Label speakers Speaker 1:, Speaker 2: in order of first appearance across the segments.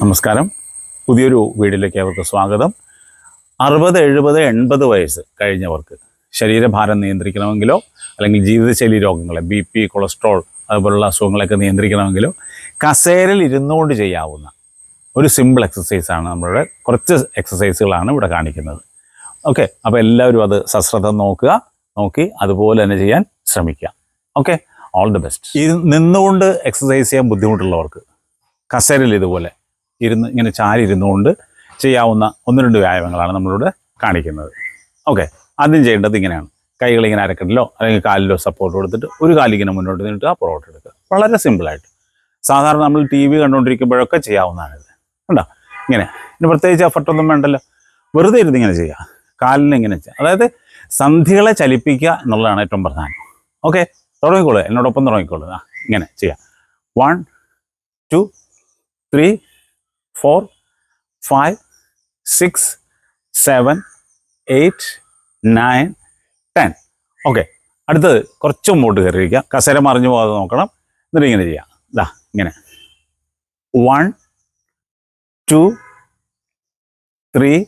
Speaker 1: നമസ്കാരം. പുതിയൊരു വീഡിയോയിലേക്ക് അവർക്ക് സ്വാഗതം. അറുപത് എഴുപത് എൺപത് വയസ്സ് കഴിഞ്ഞവർക്ക് ശരീരഭാരം നിയന്ത്രിക്കണമെങ്കിലോ അല്ലെങ്കിൽ ജീവിതശൈലി രോഗങ്ങളെ ബി പി കൊളസ്ട്രോൾ അതുപോലുള്ള അസുഖങ്ങളൊക്കെ നിയന്ത്രിക്കണമെങ്കിലോ കസേരയിൽ ഇരുന്നുകൊണ്ട് ചെയ്യാവുന്ന ഒരു സിമ്പിൾ എക്സസൈസാണ് നമ്മളുടെ കുറച്ച് എക്സസൈസുകളാണ് ഇവിടെ കാണിക്കുന്നത്. ഓക്കെ അപ്പോൾ എല്ലാവരും അത് സശ്രദ്ധ നോക്കുക നോക്കി അതുപോലെ തന്നെ ചെയ്യാൻ ശ്രമിക്കുക. ഓക്കെ ഓൾ ദി ബെസ്റ്റ് ഇത് നിന്നുകൊണ്ട് എക്സസൈസ് ചെയ്യാൻ ബുദ്ധിമുട്ടുള്ളവർക്ക് കസേരയിൽ ഇതുപോലെ ഇരുന്ന് ഇങ്ങനെ ചാരി ഇരുന്നുകൊണ്ട് ചെയ്യാവുന്ന ഒന്ന് രണ്ട് വ്യായാമങ്ങളാണ് നമ്മളിവിടെ കാണിക്കുന്നത്. ഓക്കെ ആദ്യം ചെയ്യേണ്ടത് ഇങ്ങനെയാണ്. കൈകൾ ഇങ്ങനെ അരക്കണ്ടിലോ അല്ലെങ്കിൽ കാലിലോ സപ്പോർട്ട് കൊടുത്തിട്ട് ഒരു കാലിങ്ങനെ മുന്നോട്ട് നിന്നിട്ട് ആ പുറകോട്ട് എടുക്കുക. വളരെ സിമ്പിളായിട്ട് സാധാരണ നമ്മൾ ടി വി കണ്ടുകൊണ്ടിരിക്കുമ്പോഴൊക്കെ ചെയ്യാവുന്നതാണിത്. കണ്ടോ? ഇങ്ങനെ. ഇനി പ്രത്യേകിച്ച് എഫർട്ടൊന്നും വേണ്ടല്ലോ. വെറുതെ ഇരുന്ന് ഇങ്ങനെ ചെയ്യുക. കാലിനെ ഇങ്ങനെ ചെയ്യുക. അതായത് സന്ധികളെ ചലിപ്പിക്കുക എന്നുള്ളതാണ് ഏറ്റവും പ്രധാനം. ഓക്കെ തുടങ്ങിക്കോളൂ. എന്നോടൊപ്പം തുടങ്ങിക്കോളൂ. ഇങ്ങനെ ചെയ്യാം one two three four five six seven eight nine ten okay അടുത്തത് കുറച്ച് മുമ്പോട്ട് കയറിയിരിക്കുക. കസേര മറിഞ്ഞു പോകാതെ നോക്കണം. എന്നിട്ട് ഇങ്ങനെ ചെയ്യാം. ഇതാ ഇങ്ങനെ. One two three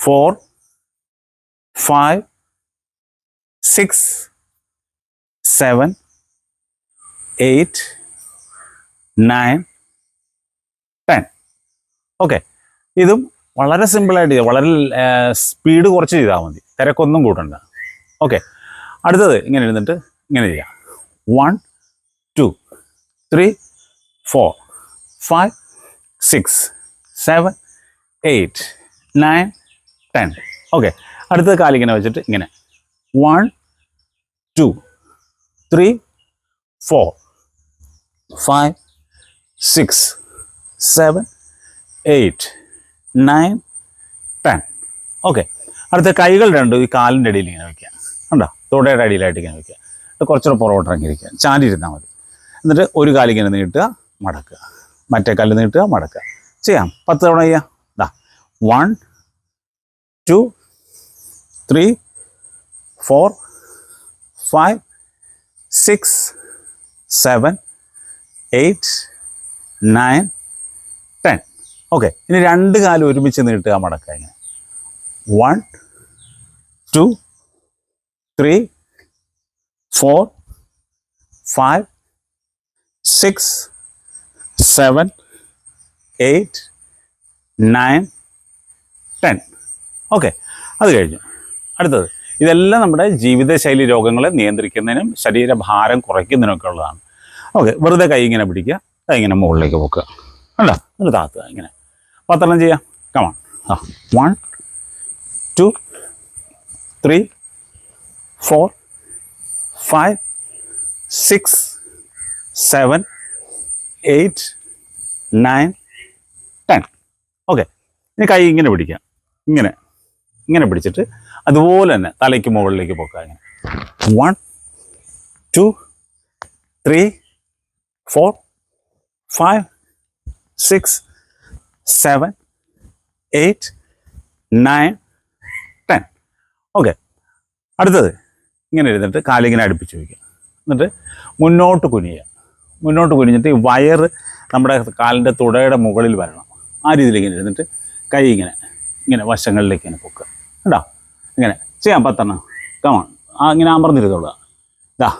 Speaker 1: four five six seven eight nine ten okay ഇതും വളരെ സിമ്പിളായിട്ട് ചെയ്യാം. വളരെ സ്പീഡ് കുറച്ച് ചെയ്താൽ മതി. തിരക്കൊന്നും കൂട്ടണ്ട. ഓക്കെ അടുത്തത് ഇങ്ങനെ ഇരുന്നിട്ട് ഇങ്ങനെ ചെയ്യാം. One two three four five six seven eight nine ten okay അടുത്തത് കാലിങ്ങനെ വെച്ചിട്ട് ഇങ്ങനെ. One two three four five six seven eight nine ten okay അടുത്ത കൈകൾ രണ്ടും ഈ കാലിന്റെ അടിയിൽ ഇങ്ങനെ വയ്ക്കുക കണ്ടോ? തുടയുടെ അടിയിലായിട്ട് ഇങ്ങനെ വയ്ക്കുക കുറച്ചുകൂടെ പുറകോട്ട് ഇറങ്ങിയിരിക്കുക. ചാരി ഇരുന്നാൽ മതി. എന്നിട്ട് ഒരു കാലിങ്ങനെ നീട്ടുക മടക്കുക. മറ്റേ കല്ല് നീട്ടുക മടക്കുക. ചെയ്യാം. പത്ത് തവണ ചെയ്യാം. ഇതാ one two three four five six seven eight nine ten. Okay ഇനി രണ്ട് കാലം ഒരുമിച്ച് നീട്ടുക മടക്കുക ഇങ്ങനെ. One two three four five six seven eight nine ten. Okay അത് കഴിഞ്ഞു. അടുത്തത്. ഇതെല്ലാം നമ്മുടെ ജീവിതശൈലി രോഗങ്ങളെ നിയന്ത്രിക്കുന്നതിനും ശരീരഭാരം കുറയ്ക്കുന്നതിനൊക്കെ ഉള്ളതാണ്. ഓക്കെ വെറുതെ കൈ ഇങ്ങനെ പിടിക്കുക ഇങ്ങനെ മുകളിലേക്ക് പൊക്കുക. അല്ല എന്നിട്ട് താത്തുക ഇങ്ങനെ. പത്തെണ്ണം ചെയ്യാം. കമാൺ ആ one two three four five six seven eight nine ten okay ഇനി കൈ ഇങ്ങനെ പിടിക്കാം ഇങ്ങനെ. ഇങ്ങനെ പിടിച്ചിട്ട് അതുപോലെ തന്നെ തലയ്ക്ക് മുകളിലേക്ക് പോക്കാം ഇങ്ങനെ. One two three four five six seven eight nine ten okay അടുത്തത്. ഇങ്ങനെ ഇരുന്നിട്ട് കാലിങ്ങനെ അടുപ്പിച്ച് വയ്ക്കുക എന്നിട്ട് മുന്നോട്ട് കുനിയുക. മുന്നോട്ട് കുനിഞ്ഞിട്ട് ഈ വയറ് നമ്മുടെ കാലിന്റെ തുടയുടെ മുകളിൽ വരണം. ആ രീതിയിൽ ഇങ്ങനെ ഇരുന്നിട്ട് കൈ ഇങ്ങനെ ഇങ്ങനെ വശങ്ങളിലേക്ക് ഇങ്ങനെ പൊക്കുക. കേട്ടോ ഇങ്ങനെ. ചെയ്യാം പത്തെണ്ണം. കമൺ ആ ഇങ്ങനെ അമർന്നിരുന്നോളുക. ഇതാ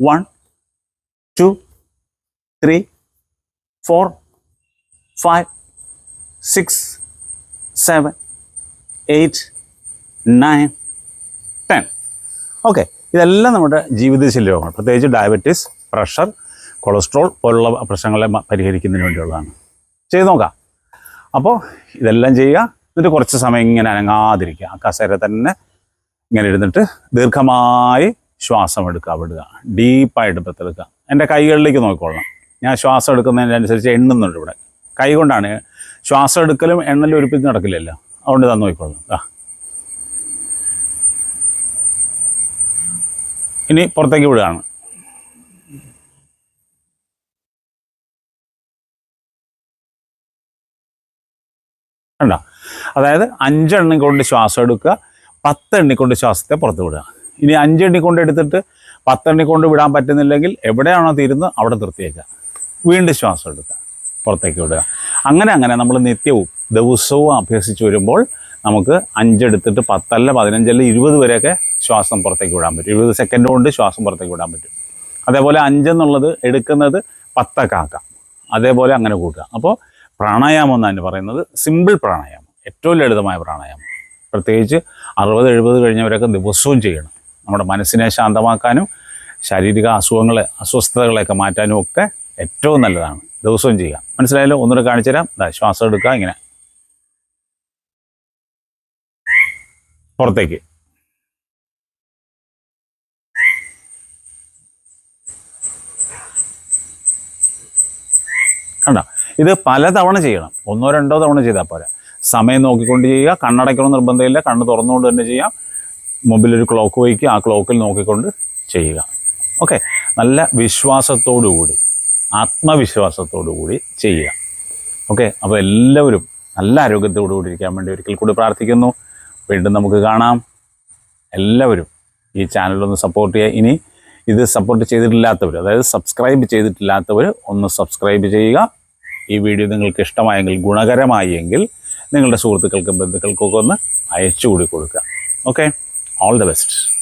Speaker 1: one two three four five six seven eight nine ten okay ഇതെല്ലാം നമ്മുടെ ജീവിതശൈലി രോഗങ്ങൾ. പ്രത്യേകിച്ച് ഡയബറ്റീസ് പ്രഷർ കൊളസ്ട്രോൾ പോലുള്ള പ്രശ്നങ്ങളെ പരിഹരിക്കുന്നതിന് വേണ്ടിയുള്ളതാണ്. ചെയ്ത് നോക്കാം. അപ്പോൾ ഇതെല്ലാം ചെയ്യുക. എന്നിട്ട് കുറച്ച് സമയം ഇങ്ങനെ അനങ്ങാതിരിക്കുക. ആ കസേര തന്നെ ഇങ്ങനെ ഇരുന്നിട്ട് ദീർഘമായി ശ്വാസം എടുക്കുക വിടുക. ഡീപ്പായിട്ട് പത്തെടുക്കുക എന്റെ കൈകളിലേക്ക് നോക്കിക്കൊള്ളണം. ഞാൻ ശ്വാസം എടുക്കുന്നതിനനുസരിച്ച് എണ്ണുന്നുണ്ട് ഇവിടെ. കൈ കൊണ്ടാണ് ശ്വാസം എടുക്കലും എണ്ണലും ഒരുപ്പിച്ച് നടക്കില്ലല്ലോ. അതുകൊണ്ട് തന്നു നോക്കിക്കൊള്ളണം ആ ഇനി പുറത്തേക്ക് വിടുകയാണ്. കണ്ടോ? അതായത് അഞ്ചെണ്ണി കൊണ്ട് ശ്വാസം എടുക്കുക പത്തെണ്ണി കൊണ്ട് ശ്വാസത്തെ പുറത്ത് വിടുക. ഇനി അഞ്ചെണ്ണി കൊണ്ട് എടുത്തിട്ട് പത്തെണ്ണി കൊണ്ട് വിടാൻ പറ്റുന്നില്ലെങ്കിൽ എവിടെയാണോ തീരുന്നത് അവിടെ നിർത്തിയേക്കുക. വീണ്ടും ശ്വാസം എടുക്കുക. പുറത്തേക്ക് വിടുക. അങ്ങനെ അങ്ങനെ നമ്മൾ നിത്യവും ദിവസവും അഭ്യസിച്ച് വരുമ്പോൾ നമുക്ക് അഞ്ചെടുത്തിട്ട് പത്തല്ല പതിനഞ്ചല്ല ഇരുപത് വരെയൊക്കെ ശ്വാസം പുറത്തേക്ക് വിടാൻ പറ്റും. ഇരുപത് സെക്കൻഡ് കൊണ്ട് ശ്വാസം പുറത്തേക്ക് വിടാൻ പറ്റും. അതേപോലെ അഞ്ചെന്നുള്ളത് എടുക്കുന്നത് പത്തൊക്കെ ആക്കാം. അതേപോലെ അങ്ങനെ കൂട്ടുക. അപ്പോൾ പ്രാണായാമം എന്നാണ് പറയുന്നത്. സിമ്പിൾ പ്രാണായാമം. ഏറ്റവും ലളിതമായ പ്രാണായാമം. പ്രത്യേകിച്ച് അറുപത് എഴുപത് കഴിഞ്ഞവരൊക്കെ ദിവസവും ചെയ്യണം. നമ്മുടെ മനസ്സിനെ ശാന്തമാക്കാനും ശാരീരിക അസുഖങ്ങളെ അസ്വസ്ഥതകളെയൊക്കെ മാറ്റാനും ഒക്കെ ഏറ്റവും നല്ലതാണ്. ദിവസവും ചെയ്യാം മനസ്സിലായാലോ ഒന്നുകൂടെ കാണിച്ചു തരാം. ശ്വാസം എടുക്കുക ഇങ്ങനെ. പുറത്തേക്ക്. കണ്ട? ഇത് പലതവണ ചെയ്യണം. ഒന്നോ രണ്ടോ തവണ ചെയ്താൽ പോരാ. സമയം നോക്കിക്കൊണ്ട് ചെയ്യുക. കണ്ണടയ്ക്കണം നിർബന്ധമില്ല. കണ്ണ് തുറന്നുകൊണ്ട് തന്നെ ചെയ്യാം. മുമ്പിലൊരു ക്ലോക്ക് വയ്ക്കുക. ആ ക്ലോക്കിൽ നോക്കിക്കൊണ്ട് ചെയ്യുക. ഓക്കെ? നല്ല വിശ്വാസത്തോടു കൂടി ആത്മവിശ്വാസത്തോടു കൂടി ചെയ്യുക. ഓക്കെ അപ്പോൾ എല്ലാവരും നല്ല ആരോഗ്യത്തോടു കൂടി ഇരിക്കാൻ വേണ്ടി ഒരിക്കൽ കൂടി പ്രാർത്ഥിക്കുന്നു. വീണ്ടും നമുക്ക് കാണാം. എല്ലാവരും ഈ ചാനലൊന്ന് സപ്പോർട്ട് ചെയ്യുക. ഇനി ഇത് സപ്പോർട്ട് ചെയ്തിട്ടില്ലാത്തവർ അതായത് സബ്സ്ക്രൈബ് ചെയ്തിട്ടില്ലാത്തവർ ഒന്ന് സബ്സ്ക്രൈബ് ചെയ്യുക. ഈ വീഡിയോ നിങ്ങൾക്ക് ഇഷ്ടമായെങ്കിൽ ഗുണകരമായെങ്കിൽ നിങ്ങളുടെ സുഹൃത്തുക്കൾക്കും ബന്ധുക്കൾക്കൊക്കെ ഒന്ന് അയച്ചു കൂടി കൊടുക്കുക. Okay all the best